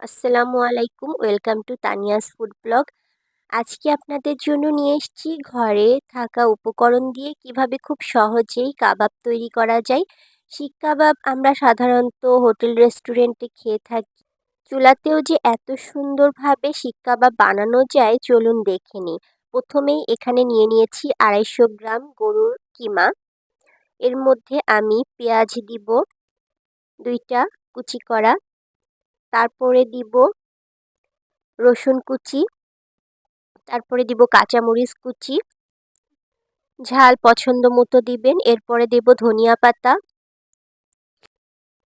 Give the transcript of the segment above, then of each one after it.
আসসালামু আলাইকুম, welcome to Tania's food blog. আজকে আপনাদের জন্য নিয়ে এসেছি ঘরে থাকা উপকরণ দিয়ে কীভাবে খুব সহজেই কাবাব তৈরি করা যায়। শিক কাবাব আমরা সাধারণত হোটেল, রেস্টুরেন্টে খেয়ে থাকি। চুলাতেও যে এত সুন্দরভাবে শিক কাবাব বানানো যায়, চলুন দেখে নিই। প্রথমেই এখানে নিয়ে নিয়েছি আড়াইশো গ্রাম গরুর কিমা। এর মধ্যে আমি পেঁয়াজ দিব, দুইটা কুচি করা তারপরে দিব রসুন কুচি, তারপরে দিব কাঁচামরিচ কুচি। ঝাল পছন্দ মতো দিবেন, এরপরে দেব ধনিয়া পাতা।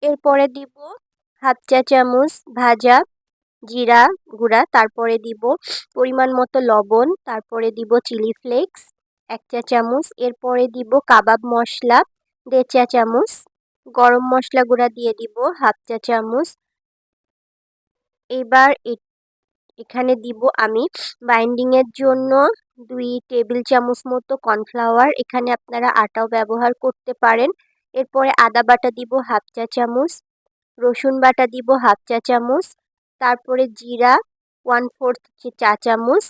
এরপরে দিব হাফ চা চামচ ভাজা জিরা গুঁড়া, তারপরে দিব পরিমাণ মতো লবণ, তারপরে দিব চিলি ফ্লেক্স এক চা চামচ। এরপরে দিব কাবাব মশলা দেড় চা চামচ। গরম মশলা গুঁড়া দিয়ে দিব হাফ চা চামচ। এবার এখানে দিব আমি বাইন্ডিংয়ের জন্য দুই টেবিল চামচ মতো কর্নফ্লাওয়ার এখানে আপনারা আটাও ব্যবহার করতে পারেন। এরপরে আদা বাটা দিব হাফ চা চামচ, রসুন বাটা দিব হাফ চা চামচ, তারপরে জিরা ওয়ান ফোর্থ চা চামচ,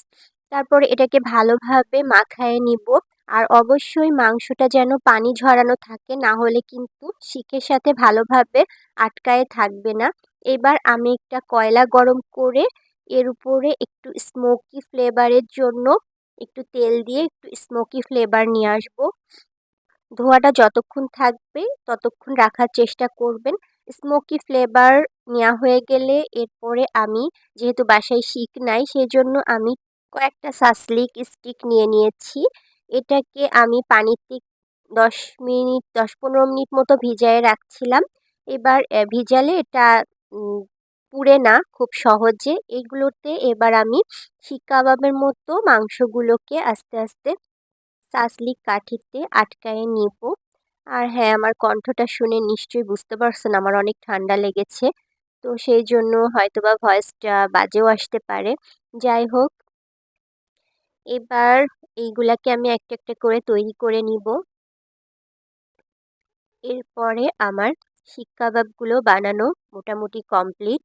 তারপরে এটাকে ভালোভাবে মাখায় নিব। আর অবশ্যই মাংসটা যেন পানি ঝরানো থাকে, না হলে কিন্তু শিকের সাথে ভালোভাবে আটকায়ে থাকবে না। এবার আমি একটা কয়লা গরম করে এর উপরে একটু স্মোকি ফ্লেভারের জন্য একটু তেল দিয়ে একটু স্মোকি ফ্লেভার নিয়ে আসব। ধোয়াটা যতক্ষণ থাকবে ততক্ষণ রাখার চেষ্টা করবেন। স্মোকি ফ্লেভার নেওয়া হয়ে গেলে এরপরে আমি যেহেতু বাসায় শিক নাই সেজন্য আমি কয়েকটা সাসলিক স্টিক নিয়ে নিয়েছি। এটাকে আমি পানিতে দশ মিনিট, দশ পনেরো মিনিট মতো ভিজায় রাখছিলাম। এবার ভিজালে এটা পুড়ে না খুব সহজে। এইগুলোতে এবার আমি শিক কাবাবের মতো মাংসগুলোকে আস্তে আস্তে সাসলিক কাঠিতে আটকায় নিব। আর হ্যাঁ আমার কণ্ঠটা শুনে নিশ্চয়ই বুঝতে পারছেন, আমার অনেক ঠান্ডা লেগেছে। তো সেই জন্য হয়তো বা ভয়েসটা বাজেও আসতে পারে। যাই হোক, এবার এইগুলাকে আমি একটা একটা করে তৈরি করে নিব। এরপরে আমার শিক কাবাবগুলো বানানো মোটামুটি কমপ্লিট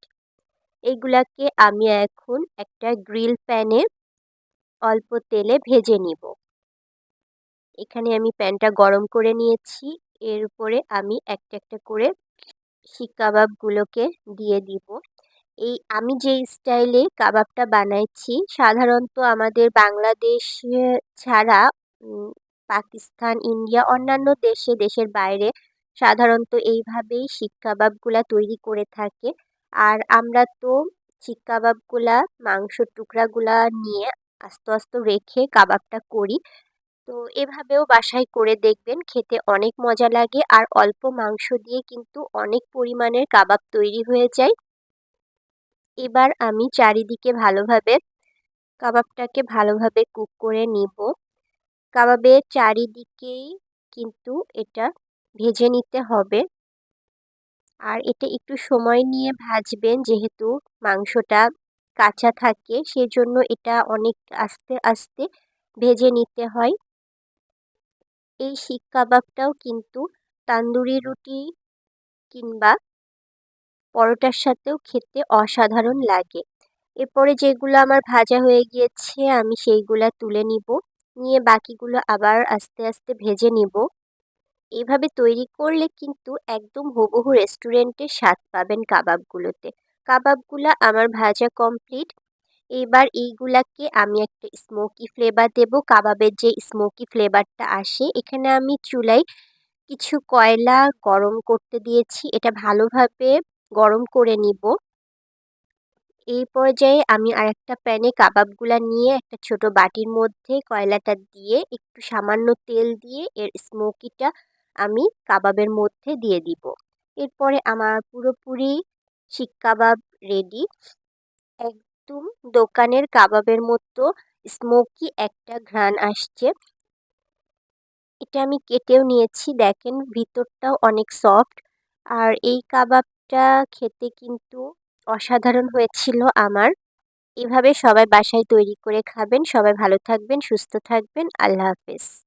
এইগুলাকে আমি এখন একটা গ্রিল প্যানে অল্প তেলে ভেজে নিব। এখানে আমি প্যানটা গরম করে নিয়েছি। এর উপরে আমি একটা একটা করে শিক কাবাবগুলোকে দিয়ে দিব। এই আমি যে স্টাইলে কাবাবটা বানাইছি, সাধারণত আমাদের বাংলাদেশ ছাড়া পাকিস্তান, ইন্ডিয়া, অন্যান্য দেশে, দেশের বাইরে সাধারণত এইভাবেই শিক কাবাবগুলা তৈরি করে থাকে। আর আমরা তো শিক কাবাবগুলা মাংসর টুকরাগুলা নিয়ে আস্তে আস্তে রেখে কাবাবটা করি। তো এভাবেও বাসায় করে দেখবেন, খেতে অনেক মজা লাগে আর অল্প মাংস দিয়ে কিন্তু অনেক পরিমাণের কাবাব তৈরি হয়ে যায়। এবার আমি চারিদিকে ভালোভাবে কাবাবটাকে ভালোভাবে কুক করে নিব। কাবাবের চারিদিকেই কিন্তু এটা ভেজে নিতে হবে। আর এটা একটু সময় নিয়ে ভাজবেন, যেহেতু মাংসটা কাঁচা থাকে, সেজন্য এটা অনেক আস্তে আস্তে ভেজে নিতে হয়। এই শিক কাবাবটাও কিন্তু তান্দুরি রুটি কিংবা পরোটার সাথেও খেতে অসাধারণ লাগে। এরপরে যেগুলো আমার ভাজা হয়ে গিয়েছে, আমি সেইগুলা তুলে নিব। নিয়ে বাকিগুলো আবার আস্তে আস্তে ভেজে নিব। এভাবে তৈরি করলে কিন্তু একদম হুবহু রেস্টুরেন্টের স্বাদ পাবেন কাবাবগুলোতে। কাবাবগুলা আমার ভাজা কমপ্লিট এবার এইগুলাকে আমি একটা স্মোকি ফ্লেভার দেব। কাবাবের যে স্মোকি ফ্লেভারটা আসে, এখানে আমি চুলায় কিছু কয়লা গরম করতে দিয়েছি। এটা ভালোভাবে গরম করে নিব। এই পর্যায়ে আমি আরেকটা প্যানে কাবাবগুলা নিয়ে একটা ছোট বাটির মধ্যে কয়লাটা দিয়ে একটু সামান্য তেল দিয়ে এর স্মোকিটা আমি কাবাবের মধ্যে দিয়ে দিব। এরপরে আমার পুরোপুরি শিক কাবাব রেডি একদম দোকানের কাবাবের মতো স্মোকি একটা ঘ্রাণ আসছে। এটা আমি কেটেও নিয়েছি। দেখেন, ভিতরটাও অনেক সফট আর এই কাবাবটা খেতে কিন্তু অসাধারণ হয়েছিল আমার। এভাবে সবাই বাসায় তৈরি করে খাবেন। সবাই ভালো থাকবেন, সুস্থ থাকবেন। আল্লাহ হাফেজ।